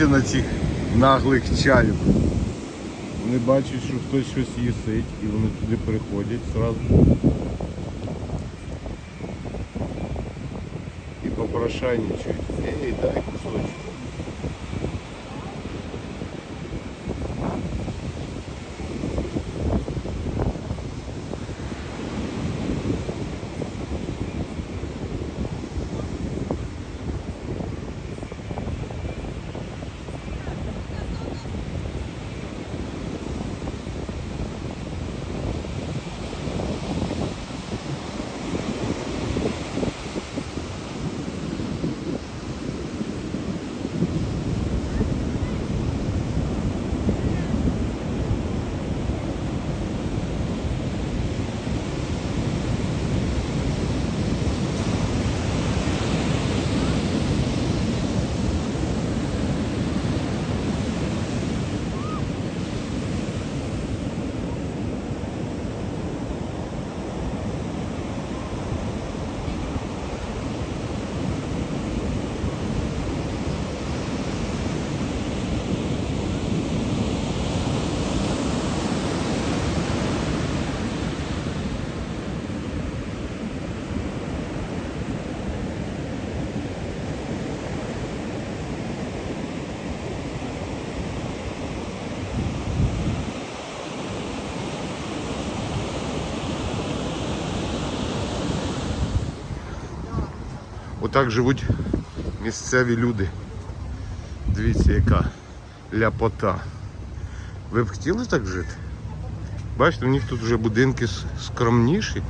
Дивіться на цих наглих чаїв. Вони бачать, що хтось щось їсить і вони туди приходять зразу. І попрошайничають. Ей, дай кусочок. Отак живуть місцеві люди. Дивіться, яка ляпота. Ви б хотіли так жити? Бачите, у них тут вже будинки скромніші.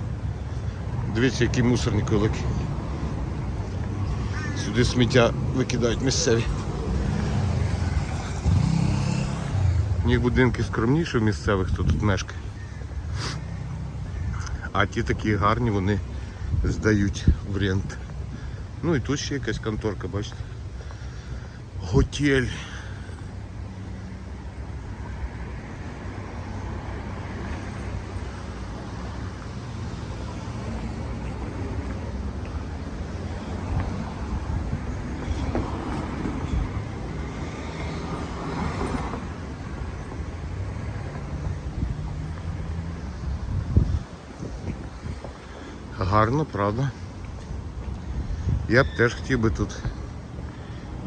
Дивіться, які мусорники великі. Сюди сміття викидають місцеві. У них будинки скромніші у місцевих, хто тут мешкає. А ті такі гарні, вони здають в рент. Ну і тут ще якась конторка, бачите. Готель. Гарно, правда? Я б теж хотів би тут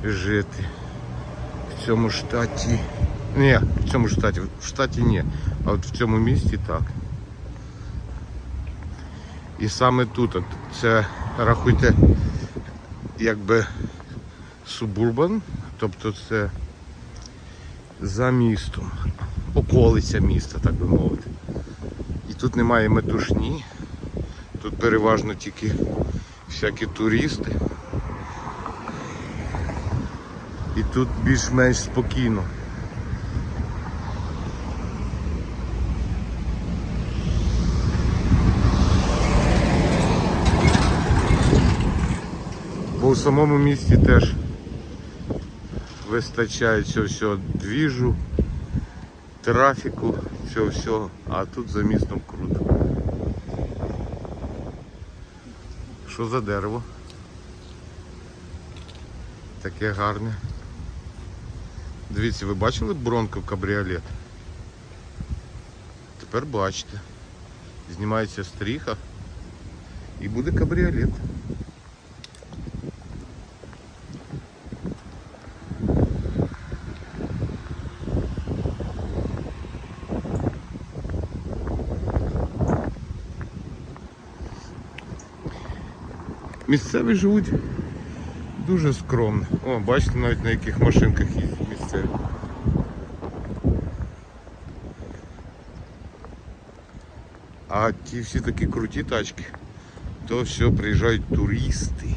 жити. В цьому штаті. Ні, в цьому штаті. В штаті ні. А от в цьому місті так. І саме тут, от, це рахуйте, якби субурбан, тобто це за містом, околиця міста, так би мовити. І тут немає метушні, тут переважно тільки всякі туристи. І тут більш-менш спокійно. Бо у самому місті теж вистачає цього всього двіжу, трафіку, цього всього, а тут за містом круто. Що за дерево? Таке гарне. Дивіться, ви бачили бронку кабріолет? Тепер бачите. Знімається стріха і буде кабріолет. Місцеві живуть дуже скромно. О, бачите навіть на яких машинках їздять місцеві. А ті всі такі круті тачки, то все приїжджають туристи.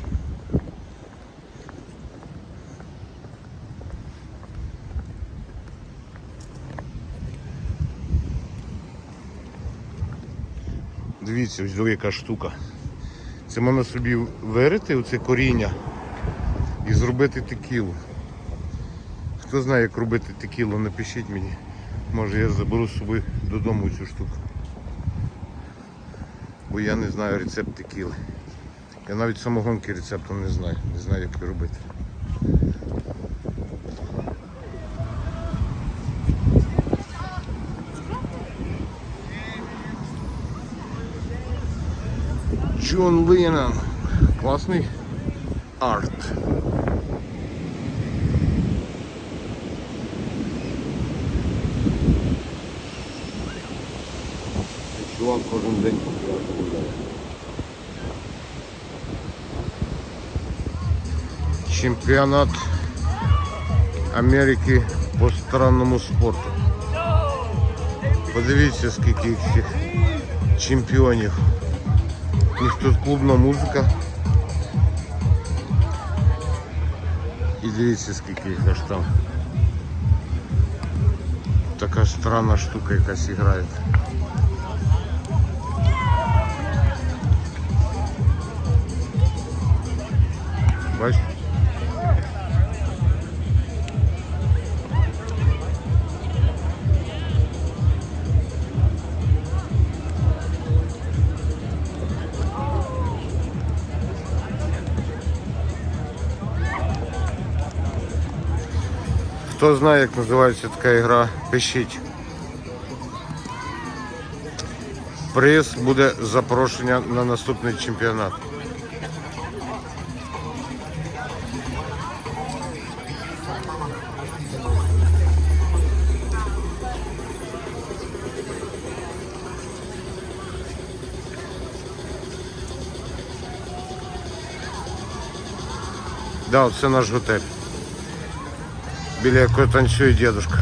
Дивіться, ось яка штука. Це можна собі вирити оце коріння і зробити текілу. Хто знає, як робити текілу, напишіть мені. Може я заберу з собою додому цю штуку. Бо я не знаю рецепт текіли. Я навіть самогонки рецепту не знаю. Не знаю, як її робити. Джон Леннон. Класний арт. Чувак кожен день гуляє. Чемпіонат Америки по странному спорту. Подивіться, скільки їх чемпіонів. У них тут клубна музика. І дивіться, скільки їх аж там. Така странна штука якась грає. Бачите? Хто знає, як називається така ігра, пишіть. Приз буде запрошення на наступний чемпіонат. Да, це наш готель. Біля якого танцює дедушка.